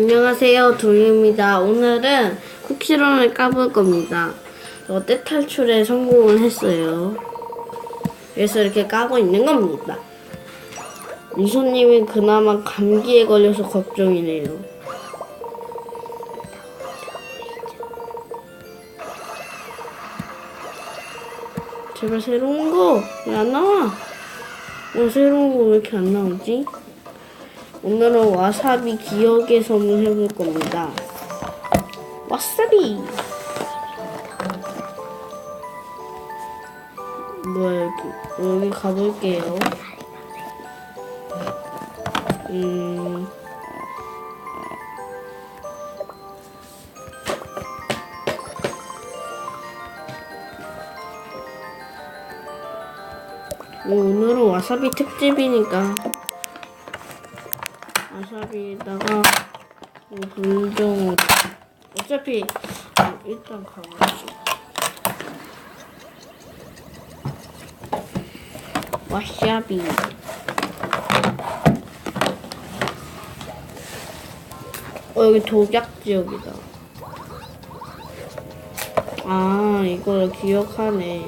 안녕하세요, 동유입니다. 오늘은 쿠키런을 까볼 겁니다. 저 떼탈출에 성공을 했어요. 그래서 이렇게 까고 있는 겁니다. 미소님이 그나마 감기에 걸려서 걱정이네요. 제발 새로운 거 왜 안 나와? 어, 새로운 거 왜 이렇게 안 나오지? 오늘은 와사비 기억의 섬을 해볼 겁니다. 와사비! 뭐야, 여기, 여기 가볼게요. 음. 뭐 오늘은 와사비 특집이니까 와사비에다가 뭐 불정 어차피 어, 일단 가보자 와사비. 어 여기 독약 지역이다. 아 이걸 기억하네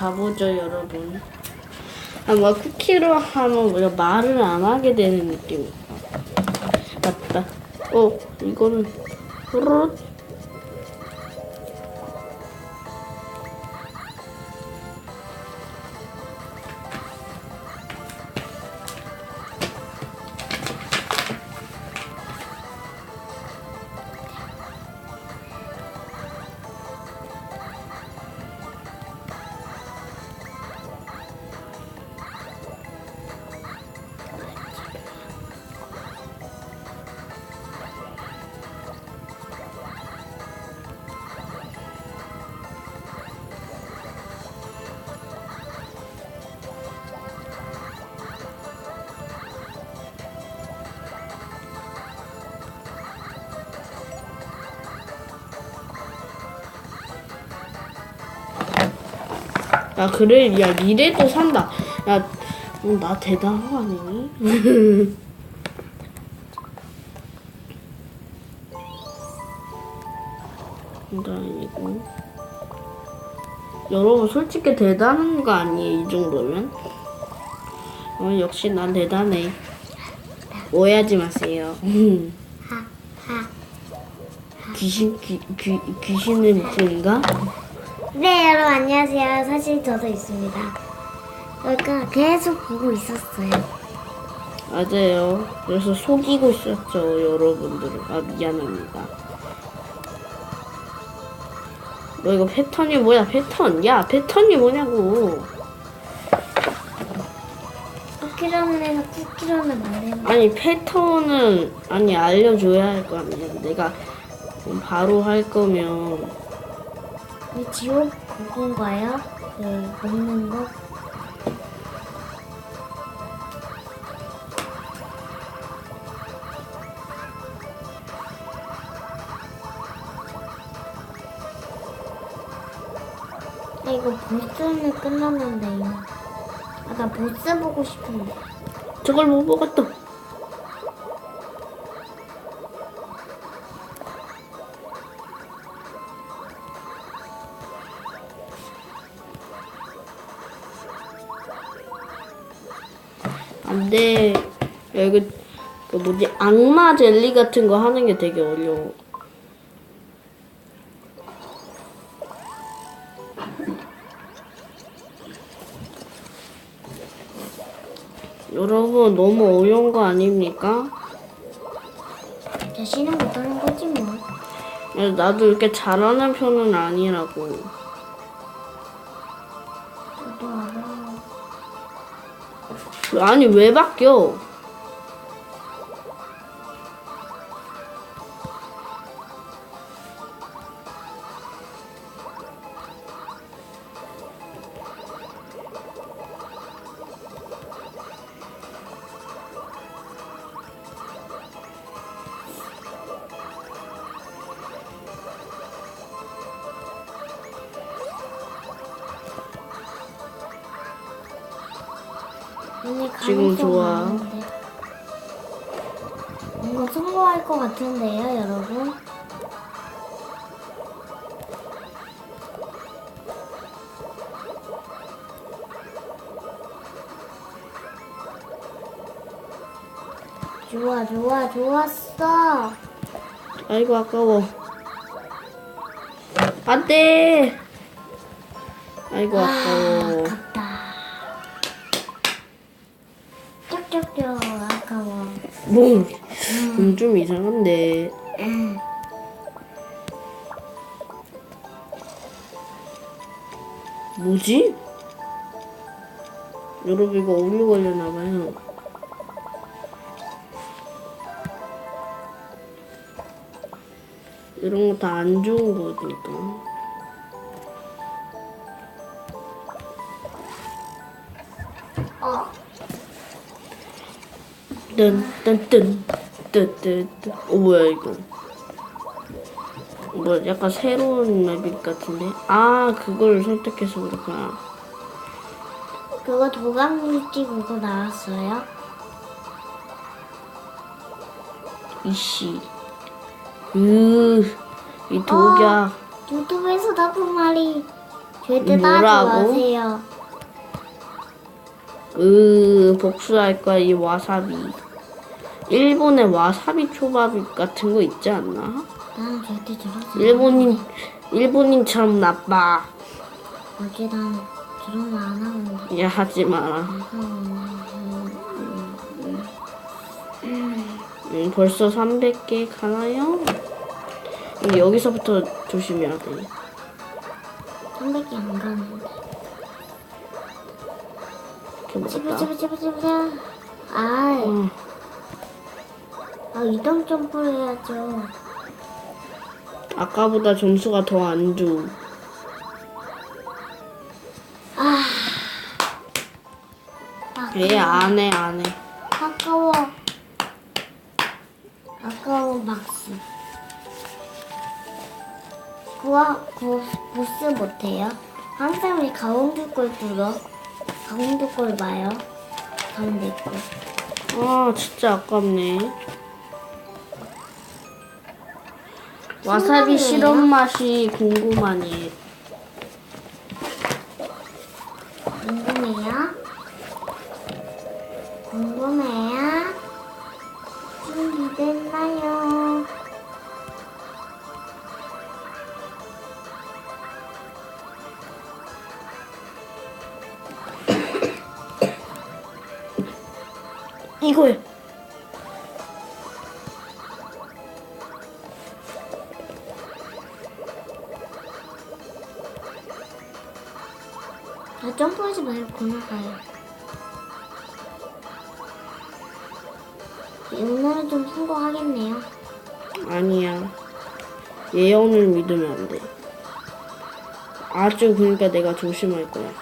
가보죠, 여러분. 아, 뭐, 쿠키로 하면 우리가 말을 안 하게 되는 느낌. 맞다. 어, 이거는, 야, 그래. 야, 미래도 산다. 야, 어, 나 대단한 거 아니니? 이거 아니고. 여러분, 솔직히 대단한 거 아니에요, 이 정도면? 어, 역시 난 대단해. 오해하지 마세요. 귀신, 귀, 귀, 귀신의 목소리인가? 네, 여러분 안녕하세요. 사실 저도 있습니다. 그러니까 계속 보고 있었어요. 맞아요. 그래서 속이고 있었죠, 여러분들을. 아, 미안합니다. 너 이거 패턴이 뭐야, 패턴? 야, 패턴이 뭐냐고. 쿠키런에서 쿠키런을 만드는 아니, 패턴은, 아니, 알려줘야 할 거 아니야. 내가 바로 할 거면. 이 지옥 그건가요? 그 먹는 거? 아, 이거 보스는 끝났는데 아, 나 보스 보고 싶은데 저걸 못 먹었다. 이거 그 뭐지 악마 젤리 같은 거 하는 게 되게 어려워. 여러분 너무 어려운 거 아닙니까? 자신은 못하는 거지 뭐. 야, 나도 이렇게 잘하는 편은 아니라고. 아니 왜 바뀌어? 지금 좋아. 뭔가 성공할 것 같은데요, 여러분? 좋아, 좋아, 좋았어. 아이고 아까워. 안 돼. 아이고 아까워. 뭐, 음, 좀 이상한데. 음. 뭐지? 여러분 이거 오류 걸렸나봐요. 이런 거 다 안 좋은 거니까. 뜬뜬뜬 뜨뜨뜨. 어 뭐야 이거? 뭐 약간 새로운 맵일 같은데? 아 그걸 선택해서 그렇구나. 그거 도감물지 그거 나왔어요? 이씨. 으, 이 독약. 유튜브에서 나쁜 말이 절대? 따지 마세요. 으, 복수할 거야, 이 와사비. 일본에 와사비 초밥 같은 거 있지 않나? 나는 절대. 일본인, 일본인처럼 나빠. 어제 난 저런 말안 하는데. 야, 하지 마라. 음, 벌써 300개 가나요? 여기서부터 조심해야 돼. 300개 안 가는데. 이렇게 먹었다. 집어. 아, 어, 아 이동 점프를 해야죠. 아까보다 점수가 더안 줘. 아, 아얘안 해, 안 해. 아까워. 아까워 막스. 그와 그 보스 못해요. 항상 왜 가운데 걸 뚫어? 가운데 걸 봐요. 가운데 걸. 아, 진짜 아깝네. 와사비. 실험 맛이 궁금하니. 궁금해요? 궁금해요? 준비됐나요? 이거야. 가요. 오늘은 좀 성공하겠네요. 아니야. 예언을 믿으면 안 돼. 아주 그러니까 내가 조심할 거야.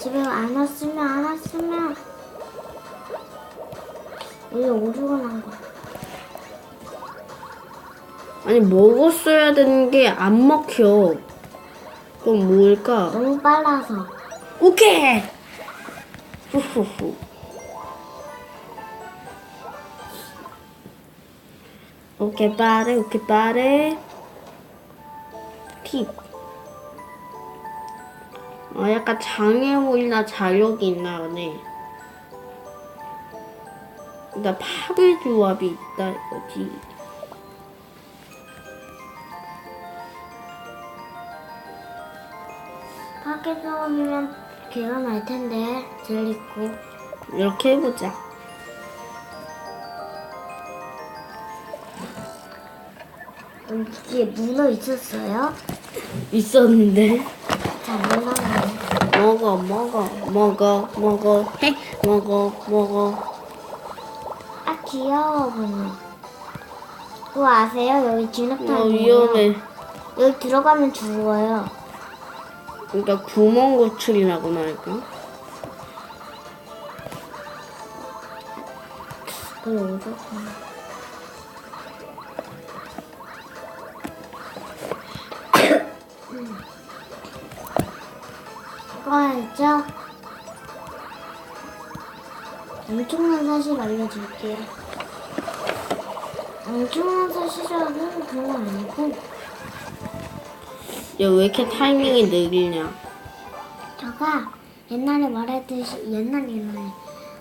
집에 안 왔으면 안 왔으면 여기 오류가 난 거야. 아니 먹었어야 되는 게 안 먹혀. 그럼 뭘까? 너무 빨라서. 오케이. 후후후. 오케이 빠래 오케이 빠래. 팁. 어, 약간 장애물이나 자력이 있나 보네. 나 파괴 조합이 있다 이거지. 파괴 조합이면 걔가 날 텐데 젤리코. 이렇게 해보자. 음, 뒤에 문어 있었어요? 있었는데. 잘 몰랐네. 먹어 먹어 먹어 먹어 해 먹어 먹어. 아 귀여워 문어. 그거 아세요? 여기 어 진흙탕이에요. 위험해. 여기 들어가면 죽어요. 그러니까 구멍 고출이라고 말까? 그래 오셨구나. 이거였죠? 엄청난 사실 알려줄게요. 엄청난 사실이라는 그런 건 아니고 야 왜 이렇게 타이밍이 느리냐? 제가 옛날에 말했듯이 옛날 옛날에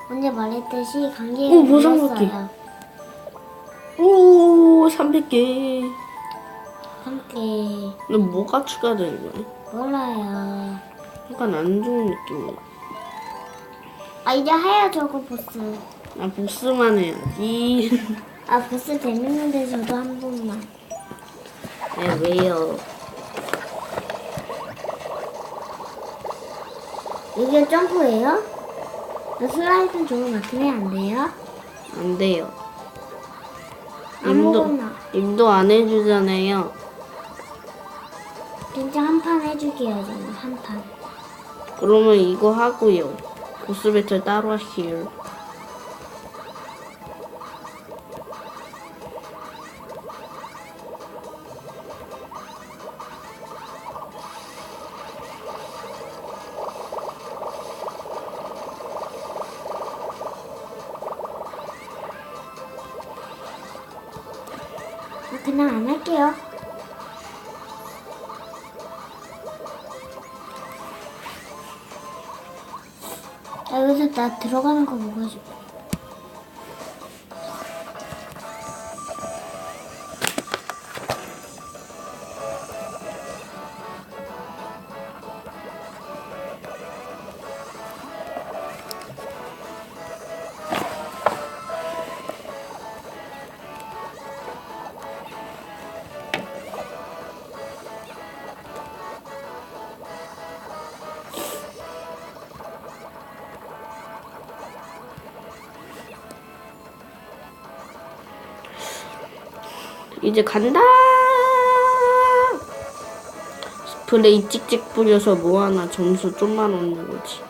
언제 말했듯이 감기에 오, 보상 받기. 걸렸어요. 오 300개. 함께 근데 뭐가 추가되는 거야? 몰라요. 약간 안 좋은 느낌이야. 아 이제 해야 저거 보스. 나 보스만 해야지. 아 보스 재밌는데 저도 한 번만. 네, 왜요? 이게 점프예요? 나 슬라이드 저거 맞추면 안 돼요? 안 돼요. 임도, 아무거나. 임도 안 해주잖아요. 진짜 한 판 해줄게요 저는 한 판. 그러면 이거 하고요. 보스 배틀 따로 하시요. 그냥 안 할게요. 아, 여기서 나 들어가는 거 보고 싶어. 이제 간다! 스프레이 찍찍 뿌려서 뭐하나 점수 좀만 얻는 거지.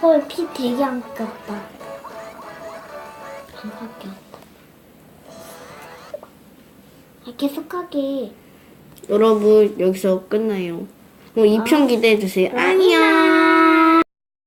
헐, 피 되게 안 꼈다. 안 깎였다. 아, 계속하게. 여러분, 여기서 끝나요. 그럼 2편 기대해주세요. 안녕!